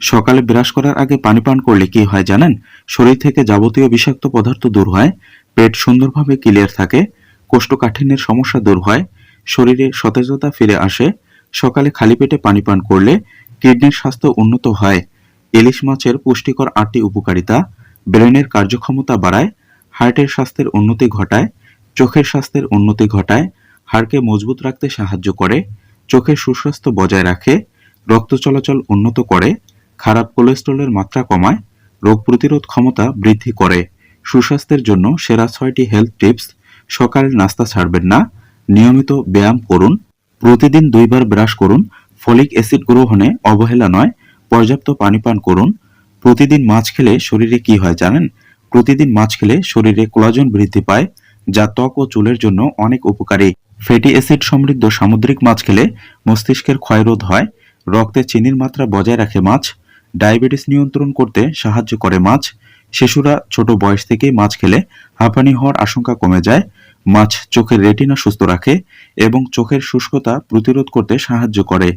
সকালে ব্রাশ করার আগে পানি পান করলে কি হয় জানেন? শরীর থেকে যাবতীয় বিষাক্ত পদার্থ দূর হয়, পেট সুন্দরভাবে ক্লিয়ার থাকে, কোষ্ঠকাঠিন্যের সমস্যা দূর হয়, শরীরে সতেজতা ফিরে আসে, সকালে খালি পেটে পানি পান করলে কিডনির স্বাস্থ্য উন্নত হয়, ইলিশ মাছের পুষ্টিকর আটটি উপকারিতা, ব্রেনের কার্যক্ষমতা বাড়ায়, হার্টের স্বাস্থ্যের উন্নতি ঘটায়, চোখের স্বাস্থ্যের উন্নতি ঘটায়, হাড়কে মজবুত রাখতে সাহায্য করে, চোখের সুস্বাস্থ্য বজায় রাখে, রক্ত চলাচল উন্নত করে খারাপ কোলেস্টেরলের মাত্রা কমায়, রোগ প্রতিরোধ ক্ষমতা বৃদ্ধি করে। সুস্বাস্থ্যের জন্য সেরা ছয়টি হেলথ টিপস সকালের নাস্তা ছাড়বেন না। নিয়মিত ব্যায়াম করুন। প্রতিদিন দুইবার ব্রাশ করুন। ফলিক অ্যাসিড গ্রহণে অবহেলা নয়, পর্যাপ্ত পানি পান করুন। প্রতিদিন মাছ খেলে শরীরে কি হয় জানেন? প্রতিদিন মাছ খেলে শরীরে কোলাজন বৃদ্ধি পায়, যা ত্বক ও চুলের জন্য অনেক উপকারী। ফ্যাটি অ্যাসিড সমৃদ্ধ সামুদ্রিক মাছ খেলে মস্তিষ্কের ক্ষয়রোধ হয়। রক্তে চিনির মাত্রা বজায় রাখে মাছ। ডায়াবেটিস নিয়ন্ত্রণ করতে সাহায্য করে মাছ। শিশুরা ছোট বয়স থেকেই মাছ খেলে হাঁপানি হওয়ার আশঙ্কা কমে যায়। মাছ চোখের রেটিনা সুস্থ রাখে এবং চোখের শুষ্কতা প্রতিরোধ করতে সাহায্য করে।